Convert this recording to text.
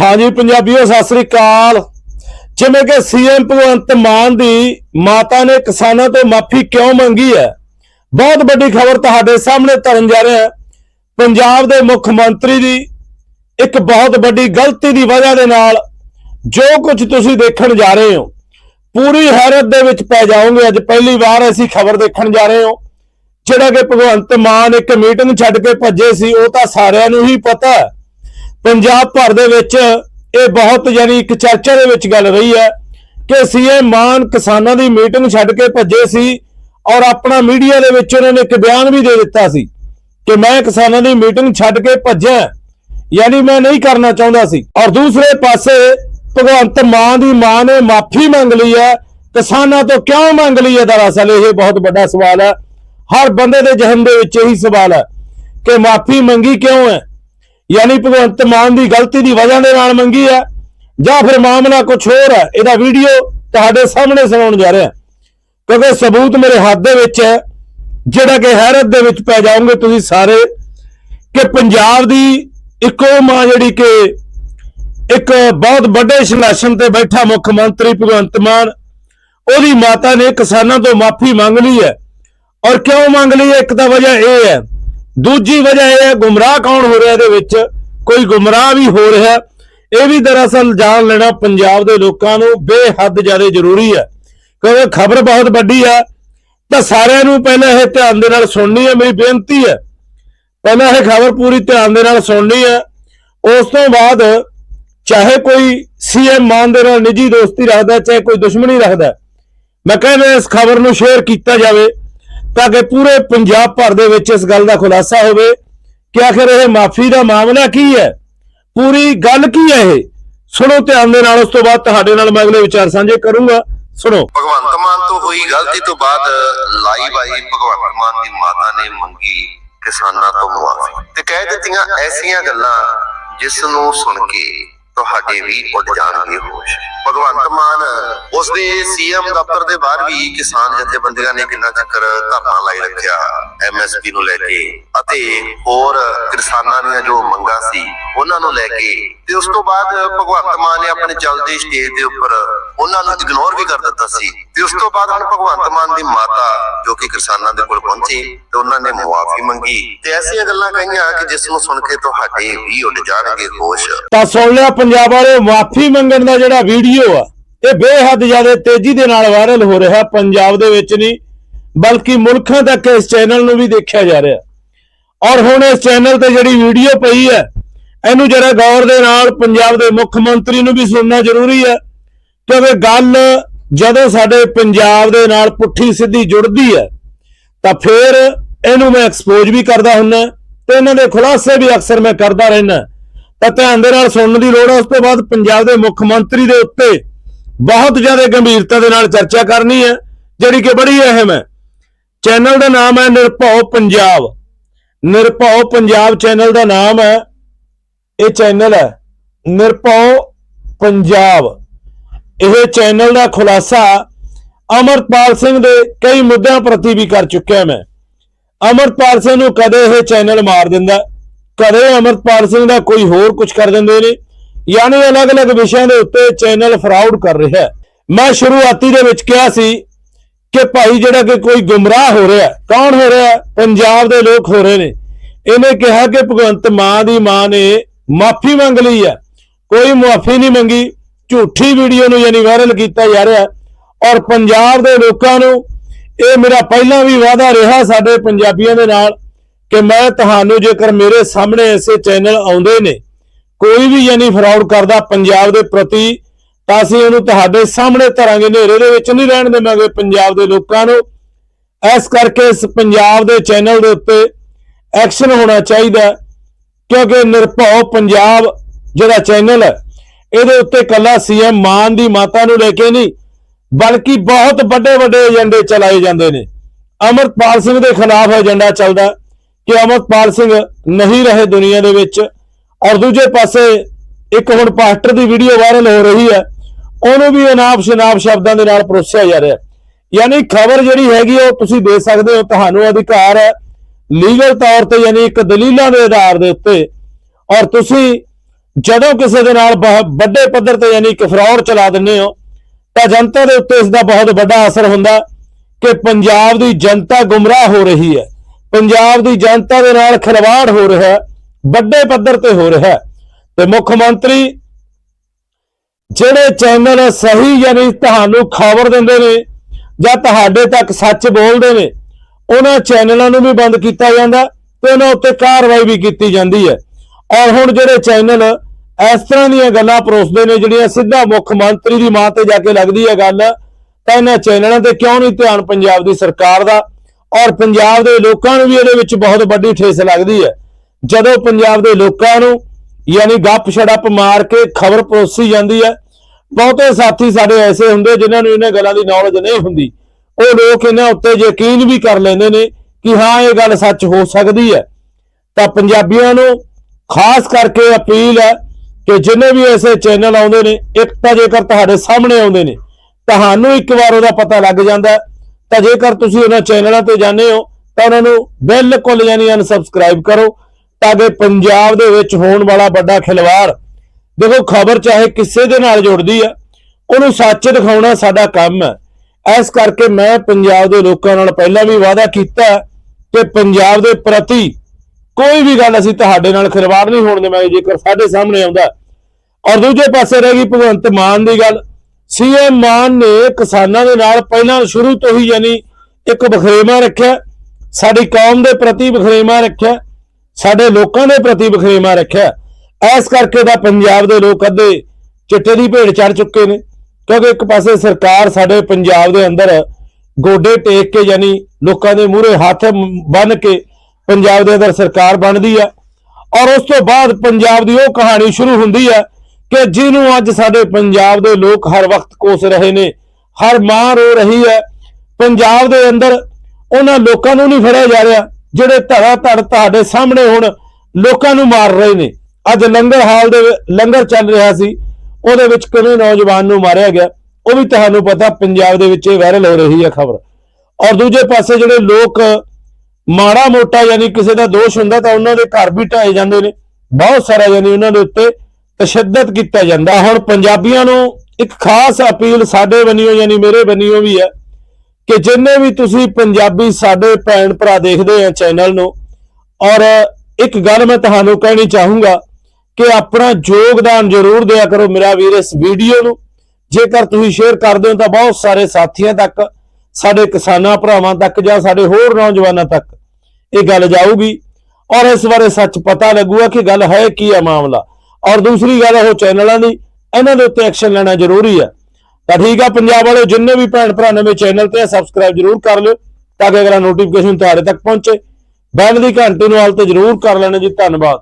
ਹਾਂਜੀ, ਪੰਜਾਬੀਓ, ਸਤਿ ਸ੍ਰੀ ਅਕਾਲ। ਜਿਵੇਂ ਕਿ ਸੀਐਮ ਭਗਵੰਤ ਮਾਨ ਦੀ ਮਾਤਾ ਨੇ ਕਿਸਾਨਾਂ ਤੋਂ ਮਾਫੀ ਕਿਉਂ ਮੰਗੀ ਹੈ? ਬਹੁਤ ਵੱਡੀ ਖਬਰ ਤੁਹਾਡੇ ਸਾਹਮਣੇ ਧਰਨ ਜਾ ਰਿਹਾ ਹੈ। ਪੰਜਾਬ ਦੇ ਮੁੱਖ ਮੰਤਰੀ ਦੀ ਇੱਕ ਬਹੁਤ ਵੱਡੀ ਗਲਤੀ ਦੀ ਵਜ੍ਹਾ ਦੇ ਨਾਲ ਜੋ ਕੁਝ ਤੁਸੀਂ ਦੇਖਣ ਜਾ ਰਹੇ ਹੋ, ਪੂਰੀ ਹੈਰਤ ਦੇ ਵਿੱਚ ਪੈ ਜਾਓਗੇ। ਅੱਜ ਪਹਿਲੀ ਵਾਰ ਅਸੀਂ ਖਬਰ ਦੇਖਣ ਜਾ ਰਹੇ ਹਾਂ। ਜਿਹੜਾ ਕਿ ਭਗਵੰਤ ਮਾਨ ਇੱਕ ਮੀਟਿੰਗ ਛੱਡ ਕੇ ਭੱਜੇ ਸੀ, ਉਹ ਤਾਂ ਸਾਰਿਆਂ ਨੂੰ ਹੀ ਪਤਾ ਹੈ। ਪੰਜਾਬ ਭਰ ਦੇ ਵਿੱਚ ਇਹ ਬਹੁਤ ਯਾਨੀ ਇੱਕ ਚਰਚਾ ਦੇ ਵਿੱਚ ਗੱਲ ਰਹੀ ਹੈ ਕਿ ਸੀਐਮ ਮਾਨ ਕਿਸਾਨਾਂ ਦੀ ਮੀਟਿੰਗ ਛੱਡ ਕੇ ਭੱਜੇ ਸੀ ਔਰ ਆਪਣਾ ਮੀਡੀਆ ਦੇ ਵਿੱਚ ਉਹਨਾਂ ਨੇ ਇੱਕ ਬਿਆਨ ਵੀ ਦੇ ਦਿੱਤਾ ਸੀ ਕਿ ਮੈਂ ਕਿਸਾਨਾਂ ਦੀ ਮੀਟਿੰਗ ਛੱਡ ਕੇ ਭੱਜਿਆ ਯਾਨੀ ਮੈਂ ਨਹੀਂ ਕਰਨਾ ਚਾਹੁੰਦਾ ਸੀ। ਔਰ ਦੂਸਰੇ ਪਾਸੇ ਭਗਵੰਤ ਮਾਨ ਦੀ ਮਾਂ ਨੇ ਮਾਫੀ ਮੰਗ ਲਈ ਹੈ। ਕਿਸਾਨਾਂ ਤੋਂ ਕਿਉਂ ਮੰਗ ਲਈ ਹੈ? ਦਰਅਸਲ ਇਹ ਬਹੁਤ ਵੱਡਾ ਸਵਾਲ ਹੈ। ਹਰ ਬੰਦੇ ਦੇ ਜਹਨ ਦੇ ਵਿੱਚ ਇਹੀ ਸਵਾਲ ਹੈ ਕਿ ਮਾਫੀ ਮੰਗੀ ਕਿਉਂ ਹੈ? ਯਾਨੀ ਭਗਵੰਤ ਮਾਨ ਦੀ ਗਲਤੀ ਦੀ ਵਜ੍ਹਾ ਦੇ ਨਾਲ ਮੰਗੀ ਹੈ, ਜਾਂ ਫਿਰ ਮਾਮਲਾ ਕੁਝ ਹੋਰ ਹੈ, ਇਹਦਾ ਵੀਡੀਓ ਤੁਹਾਡੇ ਸਾਹਮਣੇ ਸੁਣਾਉਣ ਜਾ ਰਿਹਾ। ਕਿਉਂਕਿ ਸਬੂਤ ਮੇਰੇ ਹੱਥ ਦੇ ਵਿੱਚ ਹੈ, ਜਿਹੜਾ ਕਿ ਹੈਰਤ ਦੇ ਵਿੱਚ ਪੈ ਜਾਓਗੇ ਤੁਸੀਂ ਸਾਰੇ, ਕਿ ਪੰਜਾਬ ਦੀ ਇੱਕੋ ਮਾਂ ਜਿਹੜੀ ਕਿ ਇੱਕ ਬਹੁਤ ਵੱਡੇ ਸੰਘਰਸ਼ਨ ਤੇ ਬੈਠਾ ਮੁੱਖ ਮੰਤਰੀ ਭਗਵੰਤ ਮਾਨ, ਉਹਦੀ ਮਾਤਾ ਨੇ ਕਿਸਾਨਾਂ ਤੋਂ ਮਾਫੀ ਮੰਗ ਲਈ ਹੈ। ਔਰ ਕਿਉਂ ਮੰਗ ਲਈ ਹੈ? ਇੱਕ ਤਾਂ ਵਜ੍ਹਾ ਇਹ ਹੈ ਦੂਜੀ ਵਜ੍ਹਾ ਇਹ ਹੈ, ਗੁੰਮਰਾਹ ਕੌਣ ਹੋ ਰਿਹਾ ਇਹਦੇ ਵਿੱਚ? ਕੋਈ ਗੁੰਮਰਾਹ ਵੀ ਹੋ ਰਿਹਾ। ਇਹ ਵੀ ਦਰਅਸਲ ਜਾਣ ਲੈਣਾ ਪੰਜਾਬ ਦੇ ਲੋਕਾਂ ਨੂੰ ਬੇਹੱਦ ਜ਼ਿਆਦਾ ਜ਼ਰੂਰੀ ਹੈ। ਕਿਉਂਕਿ ਖਬਰ ਬਹੁਤ ਵੱਡੀ ਹੈ। ਤਾਂ ਸਾਰਿਆਂ ਨੂੰ ਪਹਿਲਾਂ ਇਹ ਧਿਆਨ ਦੇ ਨਾਲ ਸੁਣਨੀ ਹੈ, ਮੇਰੀ ਬੇਨਤੀ ਹੈ। ਪਹਿਲਾਂ ਇਹ ਖਬਰ ਪੂਰੀ ਧਿਆਨ ਦੇ ਨਾਲ ਸੁਣਨੀ ਹੈ। ਉਸ ਤੋਂ ਬਾਅਦ ਚਾਹੇ ਕੋਈ ਸੀਐਮ ਮਾਨ ਦੇ ਨਾਲ ਨਿੱਜੀ ਦੋਸਤੀ ਰੱਖਦਾ, ਚਾਹੇ ਕੋਈ ਦੁਸ਼ਮਣੀ ਰੱਖਦਾ, ਮੈਂ ਕਹਿੰਦਾ ਇਸ ਖਬਰ ਨੂੰ ਸ਼ੇਅਰ ਕੀਤਾ ਜਾਵੇ। ਤਾਂ ਕਿ ਪੂਰੇ ਪੰਜਾਬ ਭਰ ਦੇ ਵਿੱਚ ਇਸ ਗੱਲ ਦਾ ਖੁਲਾਸਾ ਹੋਵੇ ਕਿ ਆਖਿਰ ਇਹ ਮਾਫੀ ਦਾ ਮਾਮਲਾ ਕੀ ਹੈ? ਪੂਰੀ ਗੱਲ ਕੀ ਹੈ ਇਹ? ਸੁਣੋ ਧਿਆਨ ਦੇ ਨਾਲ, ਉਸ ਤੋਂ ਬਾਅਦ ਤੁਹਾਡੇ ਨਾਲ ਮੈਂ ਅਗਲੇ ਵਿਚਾਰ ਸਾਂਝੇ ਕਰੂੰਗਾ। ਸੁਣੋ। ਭਗਵੰਤ ਮਾਨ ਤੋਂ ਹੋਈ ਗਲਤੀ ਤੋਂ ਬਾਅਦ ਲਾਈਵ ਆਈ ਭਗਵੰਤ ਮਾਨ ਦੀ ਮਾਤਾ ਨੇ ਮੰਗੀ ਕਿਸਾਨਾਂ ਤੋਂ ਮੁਆਫੀ ਤੇ ਕਹਿ ਦਿੱਤੀਆਂ ਐਸੀਆਂ ਗੱਲਾਂ ਜਿਸ ਨੂੰ ਸੁਣ ਕੇ ਤੁਹਾਡੇ ਵੀ ਉੱਡ ਜਾਣਗੇ ਹੋਸ਼। ਭਗਵੰਤ ਮਾਨ ਉਸਦੇ ਸੀਐਮ ਦਫ਼ਤਰ ਦੇ ਬਾਹਰ ਵੀ ਕਿਸਾਨ ਜਥੇਬੰਦੀਆਂ ਨੇ ਕਿੰਨਾ ਚੱਕਰ ਧਰਨਾ ਲਾਈ ਰੱਖਿਆ ਐਮਐਸਪੀ ਨੂੰ ਲੈ ਕੇ। ਅਤੇ ਹੋਰ ਕਿਸਾਨਾਂ ਦੀਆਂ ਜੋ ਮੰਗਾਂ ਸੀ, ਉਹਨਾਂ ਨੂੰ ਲੈ ਕੇ। ਤੇ ਉਸ ਤੋਂ ਬਾਅਦ ਭਗਵੰਤ ਮਾਨ ਨੇ ਆਪਣੇ ਚੱਲਦੇ ਸਟੇਜ ਦੇ ਉੱਪਰ ਉਹਨਾਂ ਨੂੰ ਇਗਨੋਰ ਵੀ ਕਰ ਦਿੱਤਾ ਸੀ। ਤੇ ਉਸ ਤੋਂ ਬਾਅਦ ਹੁਣ ਭਗਵੰਤ ਮਾਨ ਦੀ ਮਾਤਾ, ਜੋ ਕਿ ਕਿਸਾਨਾਂ ਦੇ ਕੋਲ ਪਹੁੰਚੀ, ਤੇ ਉਹਨਾਂ ਨੇ ਮੁਆਫੀ ਮੰਗੀ। ਤੇ ਐਸੀਆਂ ਗੱਲਾਂ ਕਹੀਆਂ ਕਿ ਜਿਸ ਨੂੰ ਸੁਣ ਕੇ ਤੁਹਾਡੇ ਵੀ ਉੱਡ ਜਾਣਗੇ ਹੋਸ਼। ਤਾਂ ਸੁਣ ਲਿਆ ਪੰਜਾਬ ਵਾਲੇ ਮਾਫੀ ਮੰਗਣ ਦਾ ਜਿਹੜਾ ਵੀਡੀਓ ਆ, ਇਹ ਬੇਹੱਦ ਜ਼ਿਆਦਾ ਤੇਜ਼ੀ ਦੇ ਨਾਲ ਵਾਇਰਲ ਹੋ ਰਿਹਾ, ਪੰਜਾਬ ਦੇ ਵਿੱਚ ਨਹੀਂ, ਬਲਕਿ ਮੁਲਕਾਂ ਤੱਕ ਇਸ ਚੈਨਲ ਨੂੰ ਵੀ ਦੇਖਿਆ ਜਾ ਰਿਹਾ। ਔਰ ਹੁਣ ਇਸ ਚੈਨਲ ਤੇ ਜਿਹੜੀ ਵੀਡੀਓ ਪਈ ਹੈ, ਇਹਨੂੰ ਜਰਾ ਗੌਰ ਦੇ ਨਾਲ ਪੰਜਾਬ ਦੇ ਮੁੱਖ ਮੰਤਰੀ ਨੂੰ ਵੀ ਸੁਣਨਾ ਜ਼ਰੂਰੀ ਹੈ। ਕਿਉਂਕਿ ਗੱਲ ਜਦੋਂ ਸਾਡੇ ਪੰਜਾਬ ਦੇ ਨਾਲ ਪੁੱਠੀ ਸਿੱਧੀ ਜੁੜਦੀ ਹੈ, ਤਾਂ ਫਿਰ ਇਹਨੂੰ ਮੈਂ ਐਕਸਪੋਜ਼ ਵੀ ਕਰਦਾ ਹੁੰਨਾ ਤੇ ਇਹਨਾਂ ਦੇ ਖੁਲਾਸੇ ਵੀ ਅਕਸਰ ਮੈਂ ਕਰਦਾ ਰਹਿਣਾ ਤਾਂ ਧਿਆਨ ਦੇ ਨਾਲ ਸੁਣਨ ਦੀ ਲੋੜ ਹੈ, ਉਸ ਤੋਂ ਬਾਅਦ ਪੰਜਾਬ ਦੇ ਮੁੱਖ ਮੰਤਰੀ ਦੇ ਉੱਤੇ ਬਹੁਤ ਜ਼ਿਆਦਾ ਗੰਭੀਰਤਾ ਦੇ ਨਾਲ ਚਰਚਾ ਕਰਨੀ ਹੈ, ਜਿਹੜੀ ਕਿ ਬੜੀ ਅਹਿਮ ਹੈ। ਚੈਨਲ ਦਾ ਨਾਮ ਹੈ ਨਿਰਭਉ ਪੰਜਾਬ। ਨਿਰਭਉ ਪੰਜਾਬ ਚੈਨਲ ਦਾ ਨਾਮ ਹੈ, ਇਹ ਚੈਨਲ ਹੈ ਨਿਰਭਉ ਪੰਜਾਬ। ਇਹ ਚੈਨਲ ਦਾ ਖੁਲਾਸਾ ਅਮਰਪਾਲ ਸਿੰਘ ਦੇ ਕਈ ਮੁੱਦਿਆਂ ਪ੍ਰਤੀ ਵੀ ਕਰ ਚੁੱਕਿਆ ਮੈਂ। ਅਮਰਪਾਲ ਸਿੰਘ ਨੂੰ ਕਦੇ ਇਹ ਚੈਨਲ ਮਾਰ ਦਿੰਦਾ। ਕਦੇ ਅਮਰਪਾਲ ਸਿੰਘ ਦਾ ਕੋਈ ਹੋਰ ਕੁਝ ਕਰ ਦਿੰਦੇ ਨੇ। ਯਾਨੀ ਅਲੱਗ-ਅਲੱਗ ਵਿਸ਼ਿਆਂ ਦੇ ਉੱਤੇ ਚੈਨਲ ਫਰਾਡ ਕਰ ਰਿਹਾ। ਮੈਂ ਸ਼ੁਰੂਆਤੀ ਦੇ ਵਿੱਚ ਕਿਹਾ ਸੀ ਕਿ ਭਾਈ ਜਿਹੜਾ ਕਿ ਕੋਈ ਗੁੰਮਰਾਹ ਹੋ ਰਿਹਾ, ਕੌਣ ਹੋ ਰਿਹਾ? ਪੰਜਾਬ ਦੇ ਲੋਕ ਹੋ ਰਹੇ ਨੇ। ਇਹਨੇ ਕਿਹਾ ਕਿ ਭਗਵੰਤ ਮਾਨ ਦੀ ਮਾਂ ਨੇ ਮਾਫੀ ਮੰਗ ਲਈ ਹੈ ਕੋਈ ਮੁਆਫੀ ਨਹੀਂ ਮੰਗੀ। ਝੂਠੀ ਵੀਡੀਓ ਨੂੰ ਯਾਨੀ ਵਾਇਰਲ ਕੀਤਾ ਜਾ ਰਿਹਾ ਔਰ ਪੰਜਾਬ ਦੇ ਲੋਕਾਂ ਨੂੰ ਇਹ ਮੇਰਾ ਪਹਿਲਾਂ ਵੀ ਵਾਅਦਾ ਰਿਹਾ ਸਾਡੇ ਪੰਜਾਬੀਆਂ ਦੇ ਨਾਲ ਕਿ ਮੈਂ ਤੁਹਾਨੂੰ ਜੇਕਰ ਮੇਰੇ ਸਾਹਮਣੇ ਐਸੇ ਚੈਨਲ ਆਉਂਦੇ ਨੇ, ਕੋਈ ਵੀ ਯਾਨੀ ਫਰਾਡ ਕਰਦਾ ਪੰਜਾਬ ਦੇ ਪ੍ਰਤੀ, ਤਾਂ ਅਸੀਂ ਉਹਨੂੰ ਤੁਹਾਡੇ ਸਾਹਮਣੇ ਧਰਾਂਗੇ, ਹਨੇਰੇ ਦੇ ਵਿੱਚ ਨਹੀਂ ਰਹਿਣ ਦੇਵਾਂਗੇ ਪੰਜਾਬ ਦੇ ਲੋਕਾਂ ਨੂੰ। ਇਸ ਕਰਕੇ ਇਸ ਪੰਜਾਬ ਦੇ ਚੈਨਲ ਦੇ ਉੱਤੇ ਐਕਸ਼ਨ ਹੋਣਾ ਚਾਹੀਦਾ ਕਿਉਂਕਿ ਨਿਰਭਉ ਪੰਜਾਬ ਜਿਹੜਾ ਚੈਨਲ ਹੈ ਇਹਦੇ ਉੱਤੇ ਕੱਲਾ ਸੀਐਮ ਮਾਨ ਦੀ ਮਾਤਾ ਨੂੰ ਲੈ ਕੇ ਨਹੀਂ, ਬਲਕਿ ਬਹੁਤ ਵੱਡੇ ਵੱਡੇ ਏਜੰਡੇ ਚਲਾਏ ਜਾਂਦੇ ਨੇ। ਅਮਰਪਾਲ ਸਿੰਘ ਦੇ ਖਿਲਾਫ ਏਜੰਡਾ ਚੱਲਦਾ ਕਿ ਅਮਰਪਾਲ ਸਿੰਘ ਨਹੀਂ ਰਹੇ ਦੁਨੀਆ ਦੇ ਵਿੱਚ। ਔਰ ਦੂਜੇ ਪਾਸੇ ਇੱਕ ਹੁਣ ਪਾਸਟਰ ਦੀ ਵੀਡੀਓ ਵਾਇਰਲ ਹੋ ਰਹੀ ਹੈ, ਉਹਨੂੰ ਵੀ ਅਨਾਪ ਸ਼ਨਾਪ ਸ਼ਬਦਾਂ ਦੇ ਨਾਲ ਪਰੋਸਿਆ ਜਾ ਰਿਹਾ ਯਾਨੀ ਖਬਰ ਜਿਹੜੀ ਹੈਗੀ ਆ, ਉਹ ਤੁਸੀਂ ਦੇ ਸਕਦੇ ਹੋ, ਤੁਹਾਨੂੰ ਅਧਿਕਾਰ ਹੈ। ਲੀਗਲ ਤੌਰ ਤੇ ਯਾਨੀ ਇੱਕ ਦਲੀਲਾਂ ਦੇ ਆਧਾਰ ਦੇ ਉੱਤੇ। ਔਰ ਤੁਸੀਂ ਜਦੋਂ ਕਿਸੇ ਦੇ ਨਾਲ ਬਹੁ- ਵੱਡੇ ਪੱਧਰ ਤੇ ਯਾਨੀ ਕਿ ਫਰੌਡ ਚਲਾ ਦਿੰਦੇ ਹੋ, ਤਾਂ ਜਨਤਾ ਦੇ ਉੱਤੇ ਇਸ ਦਾ ਬਹੁਤ ਵੱਡਾ ਅਸਰ ਹੁੰਦਾ ਕਿ ਪੰਜਾਬ ਦੀ ਜਨਤਾ ਗੁੰਮਰਾਹ ਹੋ ਰਹੀ ਹੈ। ਪੰਜਾਬ ਦੀ ਜਨਤਾ ਦੇ ਨਾਲ ਖਿਲਵਾੜ ਹੋ ਰਿਹਾ ਹੈ, ਵੱਡੇ ਪੱਧਰ ਤੇ ਹੋ ਰਿਹਾ ਹੈ। ਤੇ ਮੁੱਖ ਮੰਤਰੀ ਜਿਹੜੇ ਚੈਨਲ ਸਹੀ ਯਾਨੀ ਤੁਹਾਨੂੰ ਖਬਰ ਦਿੰਦੇ ਨੇ ਜਾਂ ਤੁਹਾਡੇ ਤੱਕ ਸੱਚ ਬੋਲਦੇ ਨੇ, ਉਹਨਾਂ ਚੈਨਲਾਂ ਨੂੰ ਵੀ ਬੰਦ ਕੀਤਾ ਜਾਂਦਾ ਤੇ ਉਹਨਾਂ ਉੱਤੇ ਕਾਰਵਾਈ ਵੀ ਕੀਤੀ ਜਾਂਦੀ ਹੈ। ਔਰ ਹੁਣ ਜਿਹੜੇ ਚੈਨਲ ਇਸ ਤਰ੍ਹਾਂ ਦੀਆਂ ਗੱਲਾਂ ਪਰੋਸਦੇ ਨੇ ਜਿਹੜੀਆਂ ਸਿੱਧਾ ਮੁੱਖ ਮੰਤਰੀ ਦੀ ਮਾਂ ਤੇ ਜਾ ਕੇ ਲੱਗਦੀ ਹੈ ਗੱਲ, ਤਾਂ ਇਹਨਾਂ ਚੈਨਲਾਂ ਤੇ ਕਿਉਂ ਨਹੀਂ ਧਿਆਨ ਪੰਜਾਬ ਦੀ ਸਰਕਾਰ ਦਾ? ਔਰ ਪੰਜਾਬ ਦੇ ਲੋਕਾਂ ਨੂੰ ਵੀ ਇਹਦੇ ਵਿੱਚ ਬਹੁਤ ਵੱਡੀ ਠੇਸ ਲੱਗਦੀ ਹੈ। ਜਦੋਂ ਪੰਜਾਬ ਦੇ ਲੋਕਾਂ ਨੂੰ ਯਾਨੀ ਗੱਪ ਛੜਪ ਮਾਰ ਕੇ ਖਬਰ ਪਰੋਸੀ ਜਾਂਦੀ ਹੈ, ਬਹੁਤੇ ਸਾਥੀ ਸਾਡੇ ਐਸੇ ਹੁੰਦੇ ਜਿਨ੍ਹਾਂ ਨੂੰ ਇਹਨਾਂ ਗੱਲਾਂ ਦੀ ਨੌਲੇਜ ਨਹੀਂ ਹੁੰਦੀ। ਉਹ ਲੋਕ ਇਹਨਾਂ ਉੱਤੇ ਯਕੀਨ ਵੀ ਕਰ ਲੈਂਦੇ ਨੇ ਕਿ ਹਾਂ, ਇਹ ਗੱਲ ਸੱਚ ਹੋ ਸਕਦੀ ਹੈ। ਤਾਂ ਪੰਜਾਬੀਆਂ ਨੂੰ ਖਾਸ ਕਰਕੇ ਅਪੀਲ ਹੈ ਕਿ ਜਿੰਨੇ ਵੀ ਐਸੇ ਚੈਨਲ ਆਉਂਦੇ ਨੇ ਇੱਕ ਤਾਂ ਜੇਕਰ ਤੁਹਾਡੇ ਸਾਹਮਣੇ ਆਉਂਦੇ ਨੇ, ਤੁਹਾਨੂੰ ਇੱਕ ਵਾਰ ਉਹਦਾ ਪਤਾ ਲੱਗ ਜਾਂਦਾ ਤਾਂ ਜੇਕਰ ਤੁਸੀਂ ਉਹਨਾਂ ਚੈਨਲਾਂ ਤੇ ਜਾਂਦੇ ਹੋ, ਤਾਂ ਉਹਨਾਂ ਨੂੰ ਬਿਲਕੁਲ ਯਾਨੀ ਅਨਸਬਸਕ੍ਰਾਈਬ ਕਰੋ, ਤਾਂ ਕਿ ਪੰਜਾਬ ਦੇ ਵਿੱਚ ਹੋਣ ਵਾਲਾ ਵੱਡਾ ਖਿਲਵਾੜ, ਦੇਖੋ ਖਬਰ ਚਾਹੇ ਕਿਸੇ ਦੇ ਨਾਲ ਜੁੜਦੀ ਆ ਉਹਨੂੰ ਸੱਚ ਦਿਖਾਉਣਾ ਸਾਡਾ ਕੰਮ ਹੈ। ਇਸ ਕਰਕੇ ਮੈਂ ਪੰਜਾਬ ਦੇ ਲੋਕਾਂ ਨਾਲ ਪਹਿਲਾਂ ਵੀ ਵਾਅਦਾ ਕੀਤਾ ਕਿ ਪੰਜਾਬ ਦੇ ਪ੍ਰਤੀ ਕੋਈ ਵੀ ਗੱਲ ਅਸੀਂ ਤੁਹਾਡੇ ਨਾਲ ਖਿਲਵਾੜ ਨਹੀਂ ਹੋਣ ਦੇਵਾਂਗੇ, ਜੇਕਰ ਸਾਡੇ ਸਾਹਮਣੇ ਆਉਂਦਾ ਔਰ ਦੂਜੇ ਪਾਸੇ ਰਹਿ ਗਈ ਭਗਵੰਤ ਮਾਨ ਦੀ ਗੱਲ। ਸੀਐਮ ਮਾਨ ਨੇ ਕਿਸਾਨਾਂ ਦੇ ਨਾਲ ਪਹਿਲਾਂ ਸ਼ੁਰੂ ਤੋਂ ਹੀ ਯਾਨੀ ਇੱਕ ਬਖਰੇਵਾ ਰੱਖਿਆ। ਸਾਡੀ ਕੌਮ ਦੇ ਪ੍ਰਤੀ ਬਖਰੇਵਾ ਰੱਖਿਆ। ਸਾਡੇ ਲੋਕਾਂ ਦੇ ਪ੍ਰਤੀ ਬਖਰੇਵਾ ਰੱਖਿਆ। ਇਸ ਕਰਕੇ ਦਾ ਪੰਜਾਬ ਦੇ ਲੋਕ ਅੱਧੇ ਚਿੱਟੇ ਦੀ ਭੇਡ ਚੜ ਚੁੱਕੇ ਨੇ। ਕਿਉਂਕਿ ਇੱਕ ਪਾਸੇ ਸਰਕਾਰ ਸਾਡੇ ਪੰਜਾਬ ਦੇ ਅੰਦਰ ਗੋਡੇ ਟੇਕ ਕੇ ਯਾਨੀ ਲੋਕਾਂ ਦੇ ਮੂਹਰੇ ਹੱਥ ਬੰਨ ਕੇ ਪੰਜਾਬ ਦੇ ਅੰਦਰ ਸਰਕਾਰ ਬਣਦੀ ਹੈ ਔਰ ਉਸ ਤੋਂ ਬਾਅਦ ਪੰਜਾਬ ਦੀ ਉਹ ਕਹਾਣੀ ਸ਼ੁਰੂ ਹੁੰਦੀ ਹੈ ਕਿ ਜਿਹਨੂੰ ਅੱਜ ਸਾਡੇ ਪੰਜਾਬ ਦੇ ਲੋਕ ਹਰ ਵਕਤ ਕੋਸ ਰਹੇ ਨੇ, ਹਰ ਮਾਂ ਰੋ ਰਹੀ ਹੈ ਪੰਜਾਬ ਦੇ ਅੰਦਰ ਉਹਨਾਂ ਲੋਕਾਂ ਨੂੰ ਨਹੀਂ ਫੜਿਆ ਜਾ ਰਿਹਾ, ਜਿਹੜੇ ਧੜਾ ਧੜ ਤੁਹਾਡੇ ਸਾਹਮਣੇ ਹੁਣ ਲੋਕਾਂ ਨੂੰ ਮਾਰ ਰਹੇ ਨੇ। ਅੱਜ ਲੰਗਰ ਹਾਲ ਦੇ ਲੰਗਰ ਚੱਲ ਰਿਹਾ ਸੀ, ਉਹਦੇ ਵਿੱਚ ਕਿਵੇਂ ਨੌਜਵਾਨ ਨੂੰ ਮਾਰਿਆ ਗਿਆ, ਉਹ ਵੀ ਤੁਹਾਨੂੰ ਪਤਾ, ਪੰਜਾਬ ਦੇ ਵਿੱਚ ਇਹ ਵਾਇਰਲ ਹੋ ਰਹੀ ਹੈ ਖਬਰ। ਔਰ ਦੂਜੇ ਪਾਸੇ ਜਿਹੜੇ ਲੋਕ ਮਾੜਾ ਮੋਟਾ ਯਾਨੀ ਕਿਸੇ ਦਾ ਦੋਸ਼ ਹੁੰਦਾ ਤਾਂ ਉਹਨਾਂ ਦੇ ਘਰ ਵੀ ਢਾਏ ਜਾਂਦੇ ਨੇ। ਬਹੁਤ ਸਾਰਾ ਯਾਨੀ ਉਹਨਾਂ ਦੇ ਉੱਤੇ ਤਸ਼ੱਦਦ ਕੀਤਾ ਜਾਂਦਾ। ਹੁਣ ਪੰਜਾਬੀਆਂ ਨੂੰ ਇੱਕ ਖਾਸ ਅਪੀਲ ਸਾਡੇ ਬੰਨਿਓ ਯਾਨੀ ਮੇਰੇ ਬੰਨਿਓ ਵੀ ਹੈ ਕਿ ਜਿੰਨੇ ਵੀ ਤੁਸੀਂ ਪੰਜਾਬੀ ਸਾਡੇ ਭੈਣ ਭਰਾ ਦੇਖਦੇ ਆ ਚੈਨਲ ਨੂੰ, ਔਰ ਇੱਕ ਗੱਲ ਮੈਂ ਤੁਹਾਨੂੰ ਕਹਿਣੀ ਚਾਹੂੰਗਾ ਕਿ ਆਪਣਾ ਯੋਗਦਾਨ ਜ਼ਰੂਰ ਦਿਆ ਕਰੋ ਮੇਰਾ ਵੀਰ ਇਸ ਵੀਡੀਓ ਨੂੰ। ਜੇਕਰ ਤੁਸੀਂ ਸ਼ੇਅਰ ਕਰਦੇ ਹੋ ਤਾਂ ਬਹੁਤ ਸਾਰੇ ਸਾਥੀਆਂ ਤੱਕ, ਸਾਡੇ ਕਿਸਾਨਾਂ ਭਰਾਵਾਂ ਤੱਕ ਜਾਂ ਸਾਡੇ ਹੋਰ ਨੌਜਵਾਨਾਂ ਤੱਕ। ਇਹ ਗੱਲ ਜਾਊਗੀ। ਔਰ ਇਸ ਬਾਰੇ ਸੱਚ ਪਤਾ ਲੱਗੂਗਾ ਕਿ ਗੱਲ ਹੈ ਕੀ ਹੈ ਮਾਮਲਾ। ਔਰ ਦੂਸਰੀ ਗੱਲ, ਉਹ ਚੈਨਲਾਂ ਦੀ, ਇਹਨਾਂ ਦੇ ਉੱਤੇ ਐਕਸ਼ਨ ਲੈਣਾ ਜ਼ਰੂਰੀ ਹੈ ਤਾਂ ਠੀਕ ਆ, ਪੰਜਾਬ ਵਾਲੇ ਜਿੰਨੇ ਵੀ ਭੈਣ ਭਰਾ ਨਵੇਂ ਚੈਨਲ ਤੇ ਸਬਸਕ੍ਰਾਈਬ ਜ਼ਰੂਰ ਕਰ ਲਿਓ, ਤਾਂ ਕਿ ਅਗਲਾ ਨੋਟੀਫਿਕੇਸ਼ਨ ਤੁਹਾਡੇ ਤੱਕ ਪਹੁੰਚੇ। ਬੈਲ ਦੀ ਘੰਟੀ ਨੂੰ ਹਾਲ ਤੇ ਜ਼ਰੂਰ ਕਰ ਲੈਣਾ ਜੀ, ਧੰਨਵਾਦ।